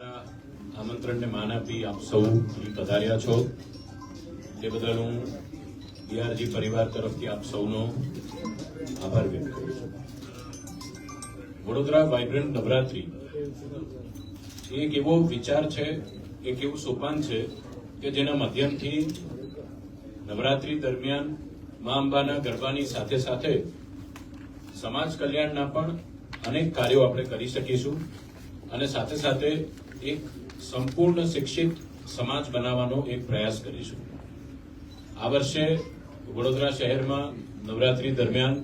આમંત્રણને માન આપી આપ સૌ પધાર્યા છો તે બદલ હું બીઆરજી પરિવાર તરફથી આપ સૌનો આભાર વ્યક્ત કરું છું. વડોદરા વાઇબ્રન્ટ નવરાત્રી એક એવો વિચાર છે, એક એવું સોપાન છે કે જેના માધ્યમથી નવરાત્રી દરમિયાન મા અંબાના ગરબાની સાથે સાથે સમાજ કલ્યાણના પણ અનેક કાર્યો આપણે કરી શકીશું અને સાથે સાથે એક સંપૂર્ણ શિક્ષિત સમાજ બનાવવાનો એક પ્રયાસ કરીશું. આ વર્ષે વડોદરા શહેરમાં નવરાત્રી દરમિયાન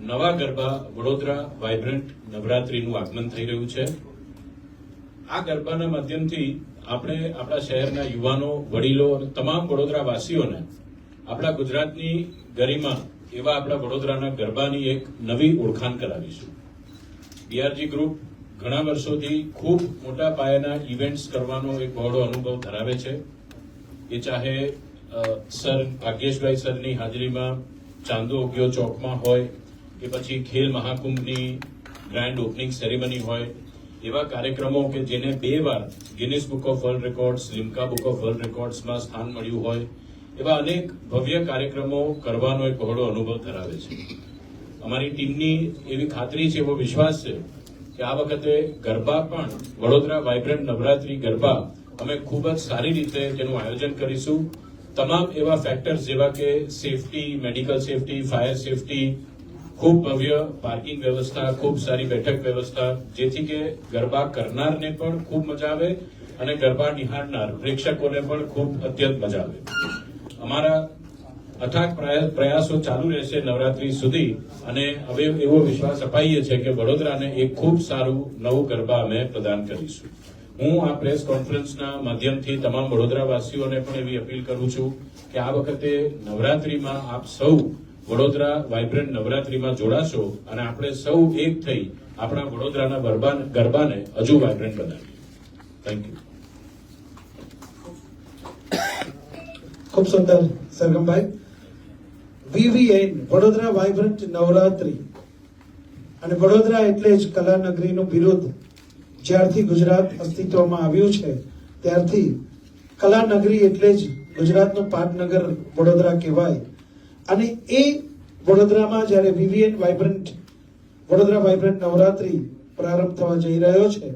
નવા ગરબા વડોદરા વાઇબ્રન્ટ નવરાત્રીનું આગમન થઈ રહ્યું છે. આ ગરબાના માધ્યમથી આપણે આપણા શહેરના યુવાનો, વડીલો અને તમામ વડોદરાવાસીઓને આપણા ગુજરાતની ગરિમા એવા આપણા વડોદરાના ગરબાની એક નવી ઓળખાણ કરાવીશું. બીઆરજી ગ્રુપ ઘણા વર્ષોથી ખૂબ મોટા પાયાના ઇવેન્ટ્સ કરવાનો એક બહોળો અનુભવ ધરાવે છે. એ ચાહે સર ભાગ્યેશભાઈ સરની હાજરીમાં ચાંદો ઉગ્યો ચોકમાં હોય કે પછી ખેલ મહાકુંભની ગ્રાન્ડ ઓપનિંગ સેરેમની હોય, એવા કાર્યક્રમો કે જેને બે વાર Guinness book of world records Limca book of world રેકોર્ડ્સમાં સ્થાન મળ્યું હોય, એવા અનેક ભવ્ય કાર્યક્રમો કરવાનો એક બહોળો અનુભવ ધરાવે છે. અમારી ટીમની એવી ખાતરી છે, એવો વિશ્વાસ છે કે આ વખતે ગરબા પણ વડોદરા વાઇબ્રન્ટ નવરાત્રી ગરબા અમે ખૂબ જ સારી રીતે તેનું આયોજન કરીશું. તમામ એવા ફેક્ટર્સ જેવા કે safety medical safety fire safety ખૂબ ભવ્ય પાર્કિંગ વ્યવસ્થા, ખૂબ સારી બેઠક વ્યવસ્થા, જેથી કે ગરબા કરનારને પણ ખૂબ મજા આવે અને ગરબા નિહાળનાર પ્રેક્ષકોને પણ ખૂબ અત્યંત મજા આવે. અમારા અથાગ પ્રયા- પ્રયાસો ચાલુ રહેશે નવરાત્રી સુધી અને હવે એવો વિશ્વાસ અપાઈએ છે કે વડોદરાને એક ખૂબ સારું નવું ગરબા અમે પ્રદાન કરીશું. હું આ પ્રેસ કોન્ફરન્સના માધ્યમથી તમામ વડોદરાવાસીઓને પણ એવી અપીલ કરું છું કે આ વખતે નવરાત્રીમાં આપ સૌ વડોદરા વાઇબ્રન્ટ નવરાત્રીમાં જોડાશો અને આપણે સૌ એક થઈ આપણા વડોદરાના ગરબા ગરબાને હજુ વાઇબ્રન્ટ બનાવીએ. થેન્ક યુ ખૂબ સુંદર સરગમભાઈ. VVN Vadodara vibrant Navratri. અને વડોદરા એટલે જ કલાનગરીનું બિરુદ જ્યારથી ગુજરાત અસ્તિત્વમાં આવ્યું છે, ત્યારથી કલાનગરી એટલે જ ગુજરાતનું પાટનગર વડોદરા કહેવાય. અને એ વડોદરામાં જ્યારે VVN vibrant Vadodara vibrant Navratri પ્રારંભ થવા જઈ રહ્યો છે,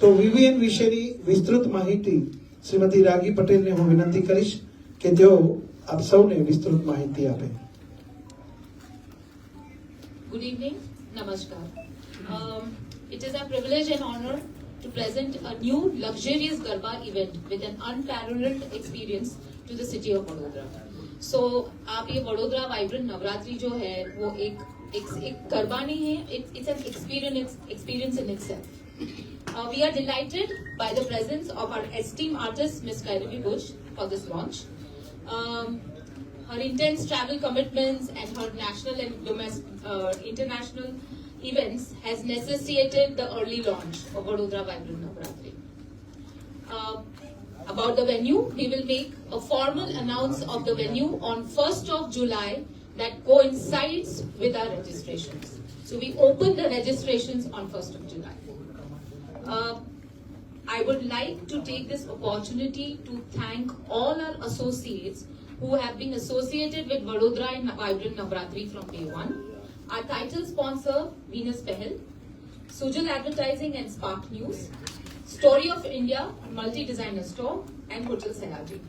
તો વીવીએન વિશેની વિસ્તૃત માહિતી શ્રીમતી રાગી પટેલને હું વિનંતી કરીશ કે તેઓ આપ સૌને વિસ્તૃત માહિતી આપે. Good evening, Namaskar. Um, it is a privilege and honor to present a new luxurious Garba event with an unparalleled experience to the city of Vadodara. So, आप ये वडोदरा वाइब्रेंट नवरात्रि जो है वो एक एक, एक गरबा नहीं है it's an experience experience in itself. Uh, we are delighted by the presence of our esteemed artist Miss Kairavi Bush for this launch. Um, her intense travel commitments and her national and domestic, uh, international events has necessitated the early launch of Vadodara Vibrant Navratri. Uh, about the venue, we will make a formal announce of the venue on 1st of July that coincides with our registrations. So we open the registrations on 1st of July. Uh, I would like to take this opportunity to thank all our associates who have been associated with Vadodara and Vibrant Navratri from day one. Our title sponsor, Venus Pehel, Sujal Advertising and Spark News, Story of India, multi-designer store, and Hotel Sayaji.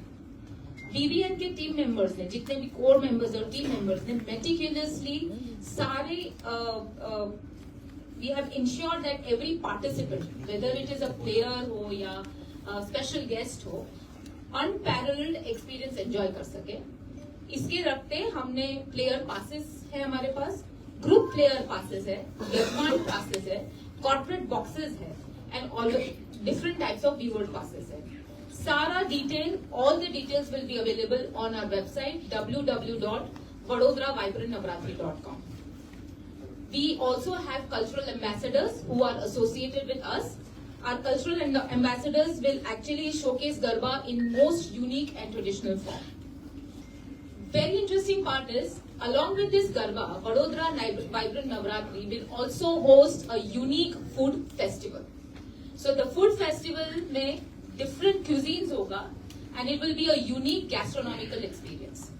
BBN के team members ने जितने भी core members और team members ने meticulously सारे we have ensured that every participant, whether it is a player हो या special guest हो अनपैरेलल्ड एक्सपीरियंस एंजॉय कर सके। इसके रखते हमने प्लेयर पासेस है हमारे पास ग्रुप प्लेयर पासेस है यजमान पासेस है कॉर्पोरेट बॉक्सेस है and all different types of viewers passes है। सारा detail all the details will be available on our website www.vadodaravibrantnavratri.com we also have cultural ambassadors who are associated with us. Our cultural amb- ambassadors will actually showcase Garba in most unique and traditional form. Very interesting part is, along with this Garba, Vadodara Nib- Vibrant Navratri will also host a unique food festival. So the food festival में different cuisines होगा and it will be a unique gastronomical experience.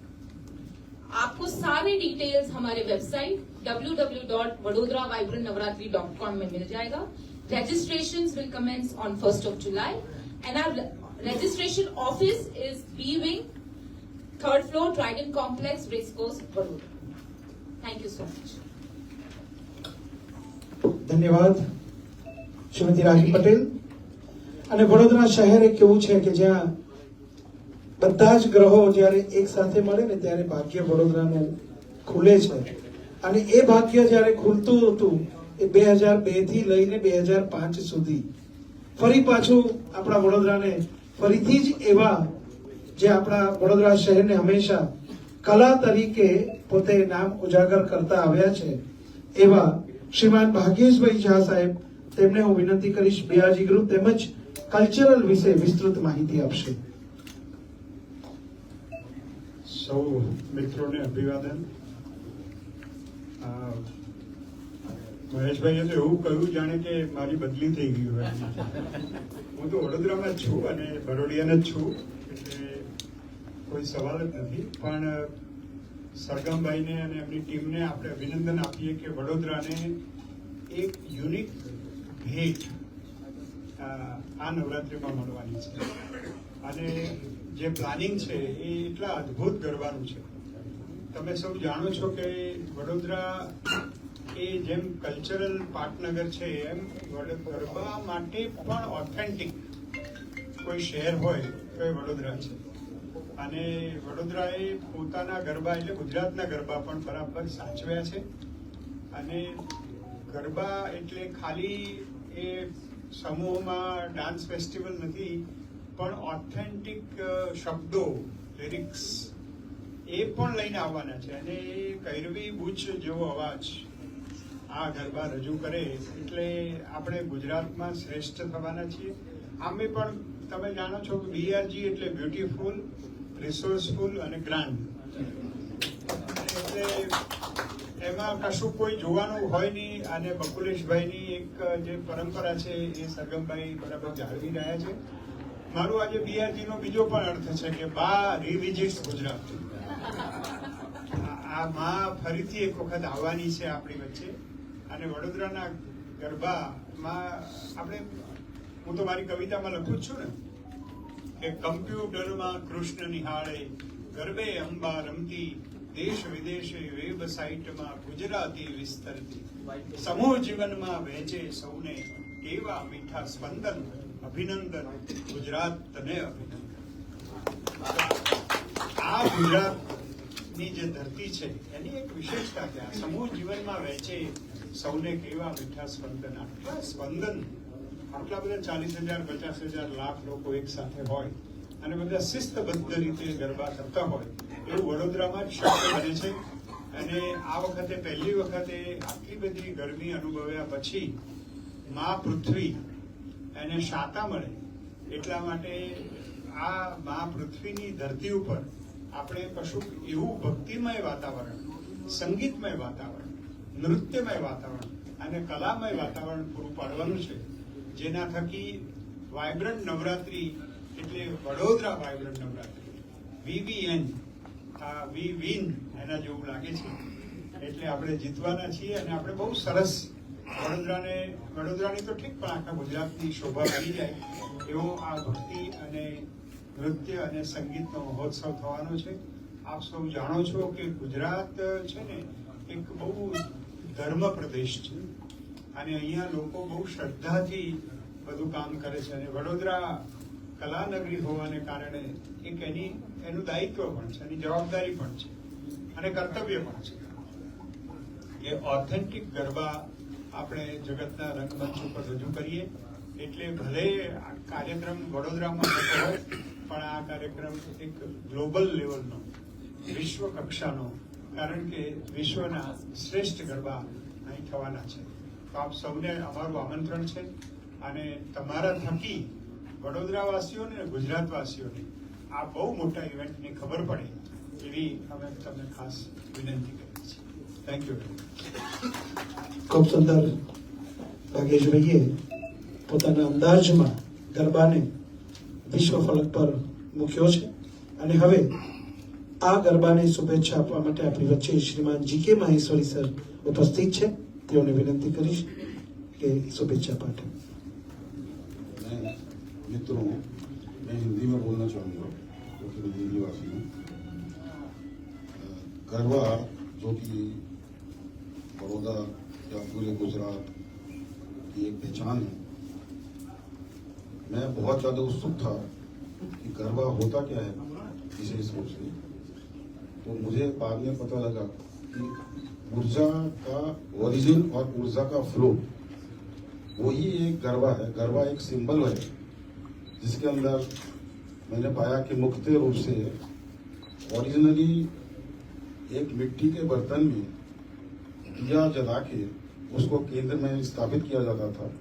आपको सारे details हमारे website www.vadodaravibrantnavratri.com में मिल जाएगा registrations will commence on 1st of July and our registration office is B wing 3rd floor Trident Complex Racecourse Baroda. thank you so much ધન્યવાદ શ્રીમતી રાજી પટેલ અને વડોદરા શહેર એક એવું છે કે જ્યાં બધા જ ગ્રહો જ્યારે એક સાથે મળે ને ત્યારે ભાગ્ય વડોદરાનું ખુલે છે અને એ ભાગ્ય જ્યારે ખુલતું હતું એ બે હજાર બેથી લઈને બે હજાર પાંચ સુધી. ફરી પાછું આપણા વડોદરાને ફરીથી જ એવા જે આપણા વડોદરા શહેરને હંમેશા કલા તરીકે પોતે નામ ઉજાગર કરતા આવ્યા છે, એવા શ્રીમાન ભાગ્યેશભાઈ ઝા સાહેબ, તેમને હું વિનંતી કરીશ બિયાજી ગ્રુપ તેમજ કલ્ચરલ વિશે વિસ્તૃત માહિતી આપશે. સૌ મિત્રોને અભિવાદન. મહેશભાઈએ તો એવું કહ્યું, જાણે કે મારી બદલી થઈ ગઈ હોય. હું તો વડોદરામાં જ છું અને બરોડિયાને જ છું, એટલે કોઈ સવાલ જ નથી. પણ, સરગમભાઈને અને એમની ટીમને આપણે અભિનંદન આપીએ કે વડોદરાને એક યુનિક ભેટ આ નવરાત્રિમાં મળવાની છે. અને જે પ્લાનિંગ છે એ એટલા અદ્ભુત ગરબાનું છે. તમે સૌ જાણો છો કે વડોદરા એ જેમ કલ્ચરલ પાટનગર છે એમ ગરબા માટે પણ ઓથેન્ટિક કોઈ શહેર હોય તો એ વડોદરા છે. અને વડોદરાએ પોતાના ગરબા એટલે ગુજરાતના ગરબા પણ બરાબર સાચવ્યા છે. અને ગરબા એટલે ખાલી એ સમૂહમાં ડાન્સ ફેસ્ટિવલ નથી, પણ ઓથેન્ટિક શબ્દો લિરિક્સ એ પણ લઈને આવવાના છે. અને એ કૈરવી બુચ જેવો અવાજ આ ગરબા રજૂ કરે, એટલે આપણે ગુજરાતમાં શ્રેષ્ઠ થવાના છીએ. આમે પણ તમે જાણો છો કે બીઆરજી એટલે બ્યુટીફુલ રિસોર્સફુલ અને ગ્રાન્ડ એટલે એમાં કશું કોઈ જોવાનું હોય નહીં, અને બકુલેશભાઈની એક જે પરંપરા છે એ સરગમભાઈ બરાબર જાળવી રહ્યા છે. મારું આજે બીઆરજીનો બીજો પણ અર્થ છે કે બા રિવિઝિટ્સ ગુજરાત. આ- માં ફરીથી એક વખત આવવાની છે આપણી વચ્ચે. અને વડોદરાના ગરબામાં આપણે, હું તો મારી કવિતામાં લખું જ છું ને, કે કમ્પ્યુટરમાં કૃષ્ણ નિહાળે, ગરબે અંબા રમતી, દેશ વિદેશે વેબસાઇટમાં ગુજરાતી વિસ્તરતી, સમૂહ જીવનમાં વહેંચે સૌને કેવા મીઠા સ્પંદન, અભિનંદન, ગુજરાત તને અભિનંદન. આ ગુજરાતની જે ધરતી છે, એની એક વિશેષતા કે આ સમૂહ જીવનમાં વહેંચે સૌને કેવા મીઠા સ્પંદન આટલા સ્પંદન આટલા બધા ચાલીસ હજાર, પચાસ હજાર લાખ લોકો એક સાથે હોય અને બધા શિસ્તબદ્ધ રીતે ગરબા કરતા હોય, એવું વડોદરામાં જ શક્ય બને છે. અને આ વખતે પહેલી વખતે આટલી બધી ગરમી અનુભવ્યા પછી મા પૃથ્વી એને શાતા મળે એટલા માટે આ મા પૃથ્વીની ધરતી ઉપર આપણે કશુંક એવું ભક્તિમય વાતાવરણ, સંગીતમય વાતાવરણ, નૃત્યમય વાતાવરણ અને કલામય વાતાવરણ પૂરું પાડવાનું છે. જેના થકી વાયબ્રન્ટ નવરાત્રી એટલે વડોદરા વાયબ્રન્ટ નવરાત્રી. વીવીએન, આ વી વિન એના જેવું લાગે છે. એટલે આપણે જીતવાના છીએ અને આપણે બહુ સરસ વડોદરાને, વડોદરાની તો ઠીક, પણ આખા ગુજરાતની શોભા બની જાય એવો આ ભક્તિ અને નૃત્ય અને સંગીતનો મહોત્સવ થવાનો છે. આપ સૌ જાણો છો કે ગુજરાત છે ને એક બહુ ધર્મ પ્રદેશ છે. અને અહીંયા લોકો બહુ શ્રદ્ધાથી બધું કામ કરે છે. અને વડોદરા કલાનગરી હોવાને કારણે એક એની, એનું દાયિત્વ પણ છે, એની જવાબદારી પણ છે. અને કર્તવ્ય પણ છે. એ ઓથેન્ટિક ગરબા આપણે જગતના રંગમંચ ઉપર રજૂ કરીએ. એટલે ભલે કાર્યક્રમ વડોદરામાં થતો હોય પણ આ કાર્યક્રમ એક ગ્લોબલ લેવલનો વિશ્વ કક્ષાનો કારણ કે વિશ્વના શ્રેષ્ઠ ગરબા અહીં થવાના છે. તો આપ સૌને અમારું આમંત્રણ છે અને તમારા થકી વડોદરાવાસીઓને અને ગુજરાતવાસીઓને આ બહુ મોટા ઇવેન્ટની ખબર પડે એવી અમે તમને ખાસ વિનંતી કરીએ છીએ. થેન્ક યુ ખૂબ સુંદર. ભાગેશભાઈએ પોતાના અંદાજમાં ગરબાને વિશ્વ ફલક પર મૂક્યો છે અને હવે આ ગરબાને શુભેચ્છા આપવા માટે આપણી વચ્ચે શ્રીમાન જી કે માહેશ્વરી સર ઉપસ્થિત છે તેઓને વિનંતી કરીશ કે શુભેચ્છા પાઠવે मैं मित्रों मैं हिंदी में बोलना चाहूँगा क्योंकि मैं हिंदी वासी हूँ अ, गरबा जो कि बड़ौदा या पूरे गुजरात की एक पहचान है मैं बहुत ज़्यादा उत्सुक था कि गरबा होता क्या है विशेष रूप तो मुझे बाद में पता लगा कि ऊर्जा का ओरिजिन और ऊर्जा का फ्लो वही एक गरबा है। गरबा एक सिंबल है, जिसके अंदर मैंने पाया कि मुख्य रूप से ओरिजिनली एक मिट्टी के बर्तन में दिया जला के उसको केंद्र में स्थापित किया जाता था।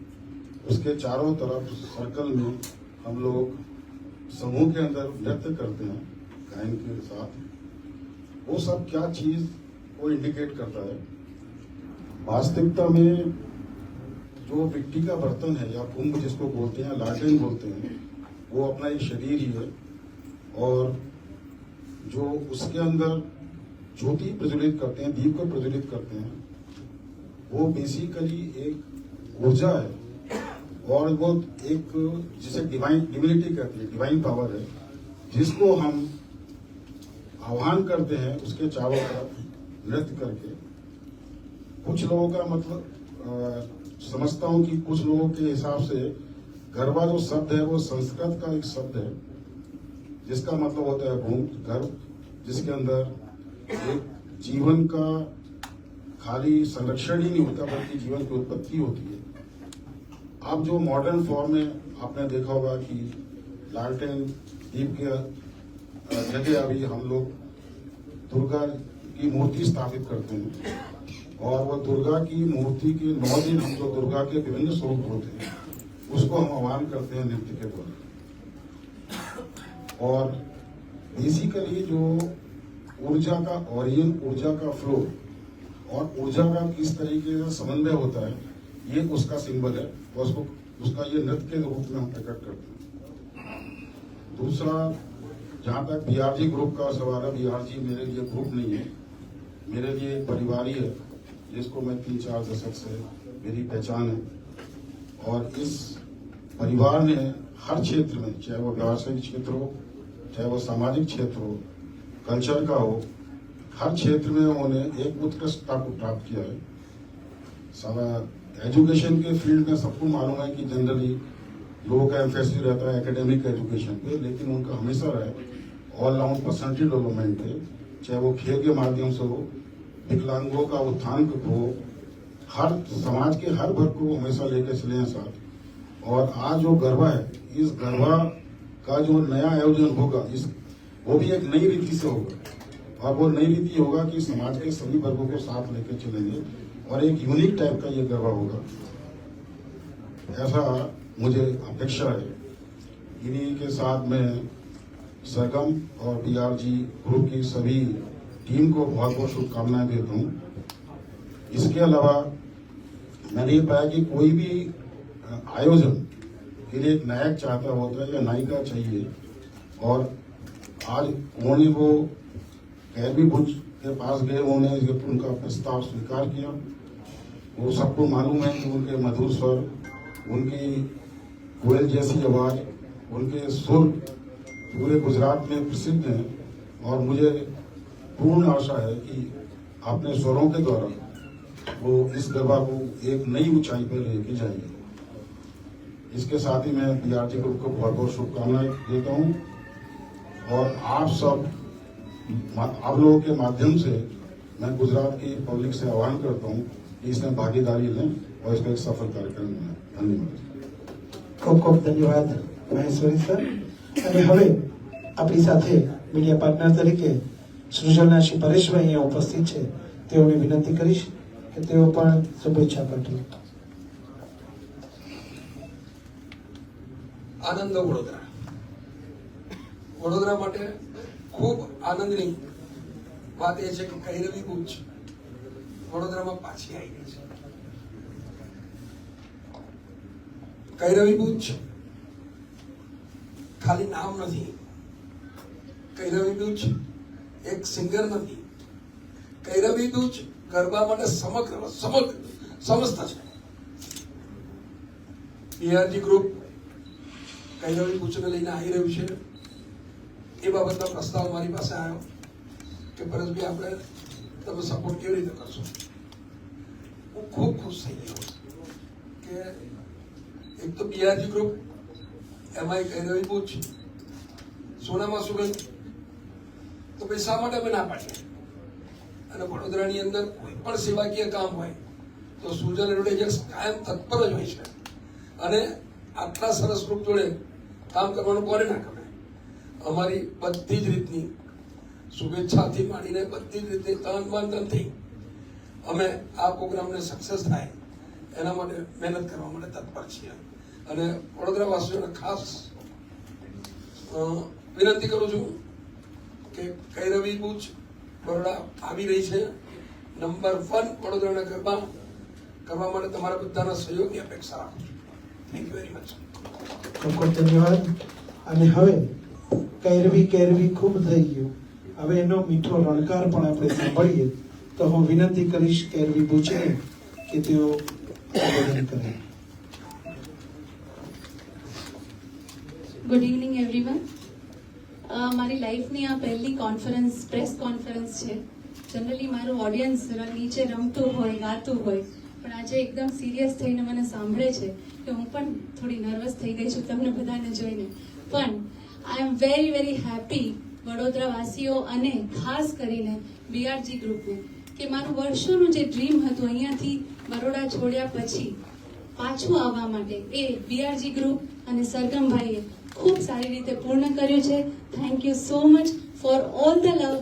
उसके चारों तरफ़ सर्कल में हम लोग समूह के अंदर नृत्य करते हैं गायन के साथ। वो सब क्या चीज़ को इंडिकेट करता है? वास्तविकता में जो मिट्टी का बर्तन है या कुंभ जिसको बोलते हैं लाटेन बोलते हैं, वो अपना एक शरीर ही है और जो उसके अंदर ज्योति प्रज्वलित करते हैं, दीप को प्रज्वलित करते हैं, वो बेसिकली एक ऊर्जा है। और वो एक जिसे डिवाइन डिविनिटी कहते हैं डिवाइन पावर है जिसको हम आह्वान करते हैं उसके चारों तरफ़ नृत्य करके। कुछ लोगों का मतलब अ, समझता हूँ कि कुछ लोगों के हिसाब से गरबा जो शब्द है वो संस्कृत का एक शब्द है जिसका मतलब होता है भूम गर्भ जिसके अंदर एक जीवन का खाली संरक्षण ही नहीं होता बल्कि जीवन की उत्पत्ति होती है। अब जो मॉडर्न फॉर्म में आपने देखा होगा कि लालटेन दीप के जगह अभी हम लोग दुर्गा की मूर्ति स्थापित करते हैं। और वो दुर्गा की मूर्ति के नौ दिन हम जो दुर्गा के विभिन्न स्वरूप होते हैं, उसको हम आह्वान करते हैं नृत्य के द्वारा। और बेसिकली जो ऊर्जा का ओरिजिन ऊर्जा का फ्लो और ऊर्जा का किस तरीके से समन्वय होता है ये उसका सिंबल है और उसको उसका ये नृत्य के रूप में हम प्रकट करते हैं। दूसरा, जहाँ तक बीआरजी ग्रुप का सवाल है बीआरजी मेरे लिए ग्रुप नहीं है, मेरे लिए एक परिवार ही है, जिसको मैं तीन चार दशक से मेरी पहचान है। और इस परिवार ने हर क्षेत्र में, चाहे वो व्यावसायिक क्षेत्र हो, चाहे वो सामाजिक क्षेत्र हो, कल्चर का हो, हर क्षेत्र में उन्होंने एक उत्कृष्टता को प्राप्त किया है। एजुकेशन के फ़ील्ड में सबको मालूम है कि जनरली लोगों का एम्फेसिस रहता है एकेडमिक एजुकेशन पे, लेकिन उनका हमेशा रहे ऑल राउंड पर्सनैलिटी डेवलपमेंट पे, चाहे वो खेल के माध्यम से हो, विकलांगों का उत्थान हो, हर समाज के हर वर्ग को हमेशा लेकर चले हैं साथ। और आज जो गरबा है, इस गरबा का जो नया आयोजन होगा, इस, वो भी एक नई रीति से होगा। और वो नई रीति होगा कि समाज के सभी वर्गों को साथ लेकर चलेंगे। और एक यूनिक टाइप का ये गरबा होगा। ऐसा मुझे अपेक्षा है। इन्हीं के साथ मैं सरगम और बीआरजी ग्रुप की सभी टीम को बहुत बहुत शुभकामनाएँ देता हूँ। इसके अलावा मैंने ये पाया कि कोई भी आयोजन के लिए एक नायक चाहता होता है या नायिका चाहिए। और आज उन्होंने वो कैरबी भुज के पास गए, उन्होंने उनका प्रस्ताव स्वीकार किया। वो सबको मालूम है कि उनके मधुर स्वर, उनकी कोयल जैसी आवाज़, उनके सुर पूरे गुजरात में प्रसिद्ध हैं और मुझे पूर्ण आशा है कि अपने स्वरों के द्वारा वो इस गरबा को एक नई ऊंचाई पर लेके जाएँगे। इसके साथ ही मैं बीआरटी ग्रुप को बहुत बहुत शुभकामनाएँ देता हूँ और आप सब आप लोगों के माध्यम से मैं गुजरात की पब्लिक से आह्वान करता हूं कि इसमें भागीदारी लें और इसको एक सफल कार्यक्रम बनाएं धन्यवाद ખૂબ ખૂબ ધન્યવાદ મહેશ્વરી સર અને હવે આપણી સાથે મીડિયા પાર્ટનર તરીકે સૃજનના શ્રી પરેશભાઈ અહીંયા ઉપસ્થિત છે તેઓને વિનંતી કરીશ કે તેઓ પણ શુભેચ્છા પાઠવે આનંદ વડોદરા વડોદરા માટે ખૂબ આનંદની વાત એ છે કે કૈરવી ગુંજ વડોદરામાં પાછી આવી ગઈ છે. કૈરવી બુચ ખાલી નામ નથી. કૈરવી બુચ એક સિંગર નથી. કૈરવી બુચ ગરબા માટે સમગ્ર સમગ્ર સમસ્ત છે. બીઆરજી ગ્રુપ કૈરવી બુચને લઈને આવી રહ્યું છે. એ બાબતનો પ્રસ્તાવ મારી પાસે આવ્યો કે પરેશભાઈ આપણે તમે સપોર્ટ કેવી રીતે કરશો? હું ખૂબ ખુશ થઈ ગયો કે એક તો બીઆરજી ગ્રુપ એમાં બહુ છે. સોનામાં સુગંધ તો ભાઈ શા માટે અમે ના પાડીએ? અને વડોદરાની અંદર કોઈ પણ સેવાકીય કામ હોય, તો સુજલ એડવર્ટાઇઝર્સ કાયમ તત્પર જ હોય છે. અને આટલા સરસ ગ્રુપ જોડે કામ કરવાનું કોને ના અમારી બધી જ રીતની શુભેચ્છાથી માંડીને બધી જ રીતે તન મન ધનથી અમે આ પ્રોગ્રામને સક્સેસ થાય, એના માટે મહેનત કરવા માટે તત્પર છીએ. અને વડોદરાવાસીઓને ખાસ વિનંતી કરું છું કે કૈરવી બુચ બરોડા આવી રહી છે. નંબર વન વડોદરાના ગરબા કરવા માટે તમારા બધાના સહયોગની અપેક્ષા રાખું છું. થેન્ક યુ વેરી મચ ખૂબ ખૂબ ધન્યવાદ. અને હવે કૈરવી, કેરવી ખૂબ થઈ ગયું. હવે એનો મીઠો રણકાર પણ આપણે સાંભળીએ. તો હું વિનંતી કરીશ કેરવી પૂછે કે તેઓ આવેદન કરે. ગુડ ઇવનિંગ એવરીવન મારી લાઈફની આ પહેલી કોન્ફરન્સ પ્રેસ કોન્ફરન્સ છે. જનરલી મારું ઓડિયન્સ નીચે રમતું હોય, ગાતું હોય, પણ આજે એકદમ સિરિયસ થઈને મને સાંભળે છે કે હું પણ થોડી નર્વસ થઈ ગઈ છું તમને બધાને જોઈને. પણ I am very very happy વડોદરાવાસીઓ અને ખાસ કરીને બીઆરજી ગ્રુપને કે મારું વર્ષોનું જે ડ્રીમ હતું અહીંયાથી બરોડા છોડ્યા પછી પાછું આવવા માટે એ બીઆરજી ગ્રુપ અને સરગમભાઈએ ખૂબ સારી રીતે પૂર્ણ કર્યું છે. Thank you so much for all the love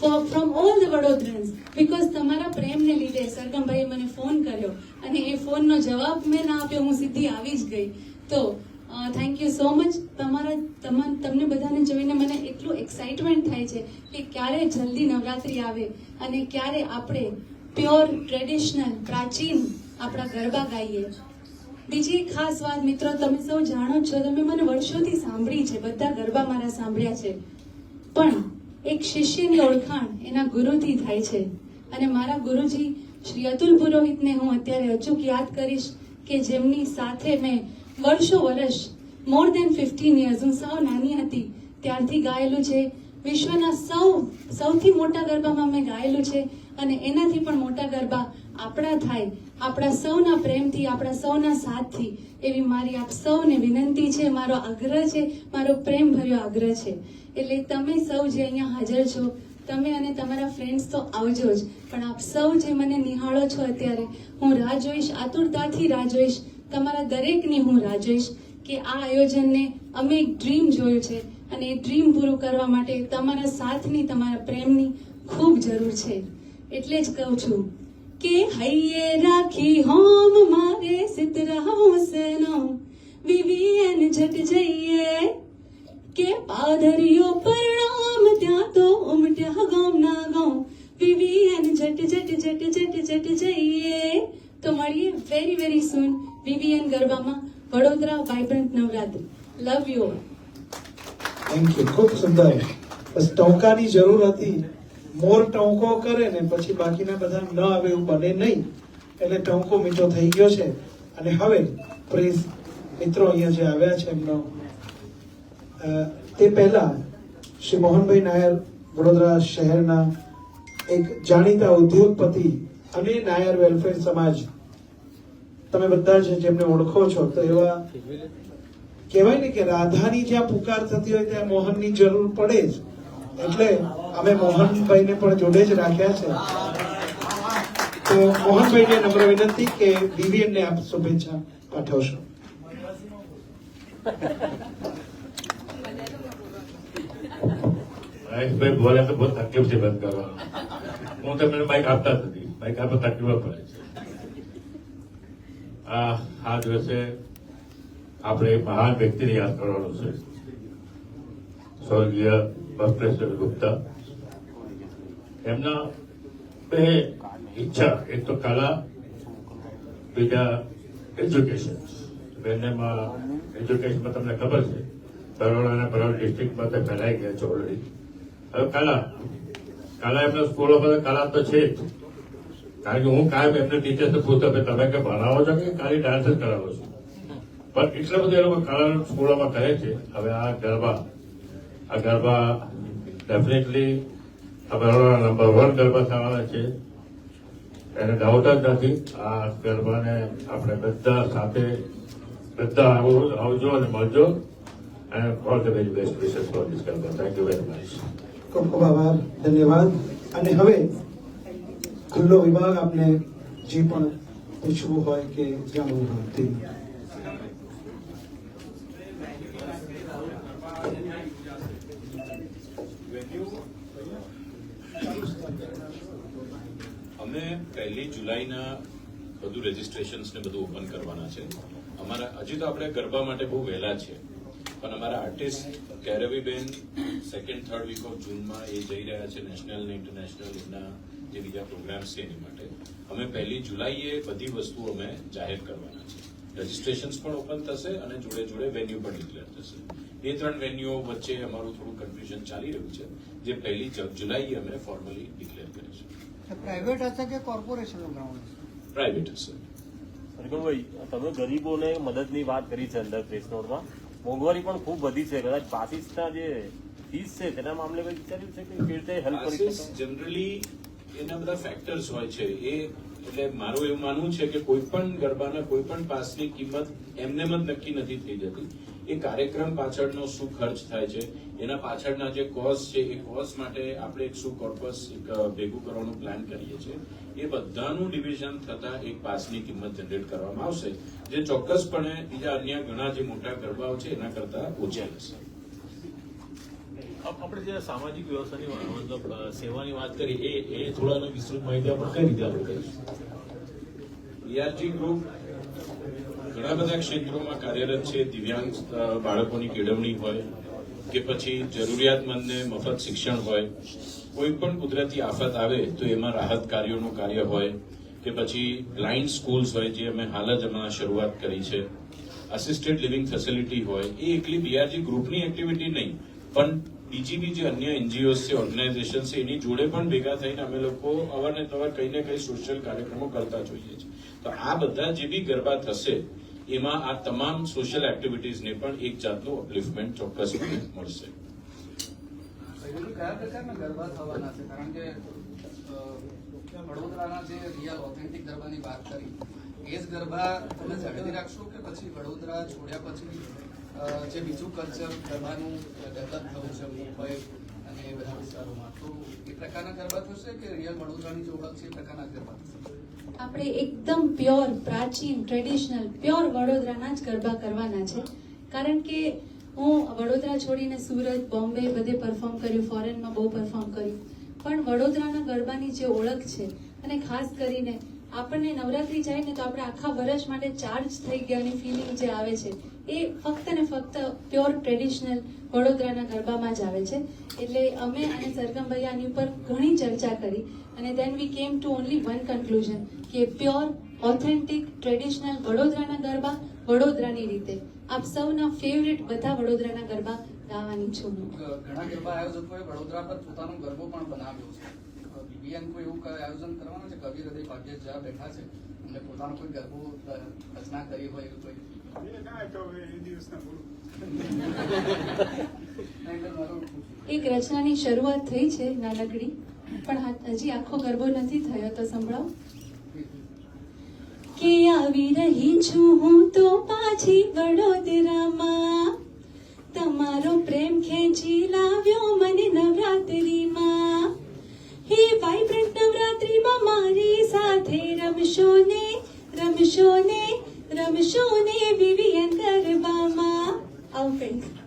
for from all the Vadodarans because તમારા પ્રેમને લીધે સરગમભાઈએ મને ફોન કર્યો અને એ ફોનનો જવાબ મેં ના આપ્યો, હું સીધી આવી જ ગઈ. તો થેન્ક યુ સો મચ તમારા, તમા, તમને બધાને જોઈને મને એટલું એક્સાઇટમેન્ટ થાય છે કે ક્યારે જલ્દી નવરાત્રિ આવે અને ક્યારે આપણે પ્યોર ટ્રેડિશનલ પ્રાચીન આપણા ગરબા ગાઈએ. બીજી ખાસ વાત મિત્રો, તમે સૌ જાણો છો, તમે મને વર્ષોથી સાંભળી છે, બધા ગરબા મારા સાંભળ્યા છે. પણ એક શિષ્યની ઓળખાણ એના ગુરુથી થાય છે. અને મારા ગુરુજી શ્રી અતુલ પુરોહિતને હું અત્યારે અચૂક યાદ કરીશ કે જેમની સાથે મેં વર્ષો વર્ષ મોર દેન ફિફ્ટીન યર્સ હું સૌ નાની હતી, ત્યારથી ગાયેલું છે. વિશ્વના સૌ, સૌથી મોટા ગરબામાં મેં ગાયેલું છે અને એનાથી પણ મોટા ગરબા આપણા થાય, આપણા સૌના પ્રેમથી, આપણા સૌના સાથથી. એવી મારી આપ સૌને વિનંતી છે, મારો આગ્રહ છે, મારો પ્રેમ ભર્યો આગ્રહ છે. એટલે તમે સૌ જે અહીંયા હાજર છો, તમે અને તમારા ફ્રેન્ડ્સ તો આવજો જ. પણ આપ સૌ જે મને નિહાળો છો અત્યારે, હું રાહ જોઈશ, આતુરતાથી રાહ જોઈશ. તમારા દરેકની હું રાહ કે આ આયોજનને અમે એક ડ્રીમ જોયું છે અને એ ડ્રીમ પૂરું કરવા માટે તમારા સાથની, તમારા પ્રેમની ખૂબ જરૂર છે. એટલે જ કહું છું કે હૈયે રાખી હોમ મારે સિતરાવું સેનો. વિવિયન જટ જઈએ કે પાદરીઓ પરણામ, ત્યાં તો ઉમટ્યા ગામ ના ગામ. વિવિયન જટ જટ જટ જટ જટ જઈએ. તો મળીએ વેરી વેરી સૂન વિવિયન ગરબામાં Vadodara vibrant Navratri. Love you thank you ખૂબ સુંદર. બસ ટોંકાની જરૂર હતી. મોર ટોંકો કરે ને પછી બાકીના બધા ન આવે એવું બને નહીં. એટલે ટોંકો મીઠો થઈ ગયો છે. અને હવે પ્રેસ મિત્રો અહીંયા જે આવ્યા છે એમનો તે પહેલા શ્રી મોહનભાઈ નાયર વડોદરા શહેરના એક જાણીતા ઉદ્યોગપતિ અને નાયર વેલફેર સમાજ તમે બધા જ જેમને ઓળખો છો, તો એવા કહેવાય ને કે રાધાની જ્યાં પુકાર થતી હોય ત્યાં મોહનની જરૂર પડે જ. એટલે અમે મોહનભાઈને પણ જોડે જ રાખ્યા છે. તો મોહનભાઈને નમ્ર વિનંતી કે BVN ને આપ શુભેચ્છા પાઠવશો. ભાઈ બોલે તો બહુ તકલીફ છે બંધ કરવા. હું તમને બાઇક આપતા નથી. બાઇક આપવા તકલીફ પડે છે. આ દિવસે આપણે મહાન વ્યક્તિને યાદ કરવાનું છે. સ્વર્ગીય ભક્તેશ્વર ગુપ્તા. એમના બે ઈચ્છા, એક તો કલા, બીજા એજ્યુકેશન બંનેમાં એજ્યુકેશનમાં તમને ખબર છે, બરોડા અને બરોડા ડિસ્ટ્રિક્ટમાં તે ફેલાઈ ગયા છે ઓલરેડી હવે કલા. કલા એમના સ્કૂલોમાં કલા તો છે જ. કારણ કે હું કાયમ એમને ટીચર્સને પૂછતો કે તમે કે ભણાવો છો કે ખાલી ડાન્સ જ કરાવો છો? પણ એટલા બધા એ લોકો કલા સ્કૂલોમાં કહે છે, હવે આ ગરબા આ garba definitely Baroda number one garba થવાના છે. એને ડાઉટ જ નથી. આ ગરબાને આપણે બધા સાથે, બધા આવો- આવજો અને મળજો. અને all the very best wishes for this garba. Thank you very much ખૂબ ખૂબ આભાર. ધન્યવાદ. અને હવે ખુલ્લો વિભાગ આપને જે પણ પૂછવું હોય કે જાણવું હોય તે. અમે પહેલી જુલાઈના બધું રજીસ્ટ્રેશન્સ ને બધું ઓપન કરવાના છે. અમારા, હજી તો આપણે ગરબા માટે બહુ વહેલા છે. પણ અમારા આર્ટિસ્ટ કેરવીબેન સેકન્ડ થર્ડ વીક ઓફ જૂનમાં એ જઈ રહ્યા છે નેશનલ ને ઇન્ટરનેશનલ એમના જે બીજા પ્રોગ્રામ્સ છે એની માટે. અમે પહેલી જુલાઈએ બધી વસ્તુ અમે જાહેર કરવાના છે. રજીસ્ટ્રેશન્સ પણ ઓપન થશે અને જોડે જોડે વેન્યુ પણ ડિક્લેર થશે. એ ત્રણ વેન્યુઓ વચ્ચે અમારું થોડું કન્ફ્યુઝન ચાલી રહ્યું છે જે પહેલી જુલાઈ જુલાઈએ અમે ફોર્મલી ડિક્લેર કરીશું. પ્રાઇવેટ હશે કે કોર્પોરેશન ગ્રાઉન્ડ હશે? પ્રાઇવેટ હશે. હરિભાઈ તમે ગરીબોને મદદની વાત કરી છે અંદર પ્રેસ નોટમાં મોંઘવારી પણ ખૂબ વધી છે. કદાચ પાસિસના જે ફીસ છે તેના મામલે કંઈ વિચાર્યું છે કે કેવી રીતે હેલ્પ કરી જનરલી એના બધા ફેક્ટર્સ હોય છે. એ એટલે મારું એવું માનવું છે કે કોઈ પણ ગરબાના કોઈ પણ પાસની કિંમત એમનેમ જ નક્કી નથી થઈ જતી. એ કાર્યક્રમ પાછળનો શું ખર્ચ થાય છે, એના પાછળના જે કોઝ છે, એ કોઝ માટે આપણે એક શું કોર્પસ ભેગું કરવાનું પ્લાન કરીએ છીએ. એ બધાનું ડિવિઝન થતા એક પાસની કિંમત જનરેટ કરવામાં આવશે. જે ચોક્કસપણે બીજા અન્ય ઘણા જે મોટા ગરબાઓ છે, એના કરતા ઓછા હશે આપણે જે સામાજિક વ્યવસ્થાની મતલબ સેવાની વાત કરી, એ એ થોડા વિસ્તૃત માહિતી આપણે કઈ રીતે આપણે કરીશું ગ્રુપ ઘણા બધા ક્ષેત્રોમાં કાર્યરત છે, દિવ્યાંગ બાળકોની કેળવણી હોય કે પછી જરૂરિયાતમંદને મફત શિક્ષણ હોય. કોઈ પણ કુદરતી આફત આવે તો એમાં રાહત કાર્યોનું કાર્ય હોય કે પછી બ્લાઇન્ડ સ્કૂલ્સ હોય જે અમે હાલ જ હમણાં શરૂઆત કરી છે. અસિસ્ટેડ લિવિંગ ફેસિલિટી હોય. એ એકલી બીઆરજી ગ્રુપની એક્ટિવિટી નહીં, પણ બીજી બીજી અન્ય એનજીઓસ છે ઓર્ગેનાઇઝેશન છે, એની જોડે પણ ભેગા થઈને અમે લોકો અવારને તવાર કંઈ ને કંઈ સોશિયલ કાર્યક્રમો કરતા જોઈએ છીએ તો આ બધા જે બી ગરબા થશે, એમાં આ તમામ સોશિયલ એક્ટિવિટીઝને પણ એક જાતનું અપલિફમેન્ટ ચોક્કસ મળશે. વડોદરાના જે રિયલ ઓથેન્ટિક ગરબાની વાત કરી, એ જ ગરબા તમે જાળવી રાખશો કે પછી વડોદરા છોડ્યા પછી? જે બીજું કલ્ચર ગરબાનું ડેવલપ થયું છે, મુંબઈ અને એ બધા વિસ્તારોમાં, તો એ પ્રકારના ગરબા થશે કે રિયલ વડોદરાની જે ઓળખ છે એ પ્રકારના ગરબા થશે? આપણે એકદમ પ્યોર પ્રાચીન ટ્રેડિશનલ પ્યોર વડોદરાના જ ગરબા કરવાના છે. કારણ કે હું વડોદરા છોડીને સુરત, બોમ્બે બધે પરફોર્મ કર્યું ફોરેનમાં બહુ પરફોર્મ કર્યું. પણ વડોદરાના ગરબાની જે ઓળખ છે, અને ખાસ કરીને આપણને નવરાત્રી જાય ને તો આપણે આખા વર્ષ માટે ચાર્જ થઈ ગયાની ફિલિંગ જે આવે છે એ ફક્ત ને ફક્ત પ્યોર ટ્રેડિશનલ વડોદરાના ગરબામાં જ આવે છે. એટલે અમે અને સરગમભાઈ આની ઉપર ઘણી ચર્ચા કરી અને then we came to only one conclusion કે પ્યોર ઓથેન્ટિક ટ્રેડિશનલ વડોદરાના ગરબા વડોદરાની રીતે. આપ સૌના ફેવરેટ બધા વડોદરાના ગરબા ગાવાની છું ઘણા ગરબા આયોજકોએ વડોદરા પર પોતાનો ગરબો પણ બનાવ્યો છે. બીબીએન એવું આયોજન કરવાનું છે? કવિ હૃદય ભાગ્ય જ્યાં બેઠા છે. એમને પોતાનો કોઈ ગરબો રચના કરી હોય એવું કોઈ? એક રચનાની શરૂઆત થઈ છે નાનકડી પણ હજી આખો ગરબો નથી થયો તો સંભળાવો. કે આવી રહી છું હું તો પાછી વડોદરામાં. તમારો પ્રેમ ખેંચી લાવ્યો મને નવરાત્રીમાં. હે વાઇબ્રન્ટ નવરાત્રીમાં મારી સાથે રમશો ને રમશો ને રમશો ને વિવિયન ગરબામાં આવું કંઈક.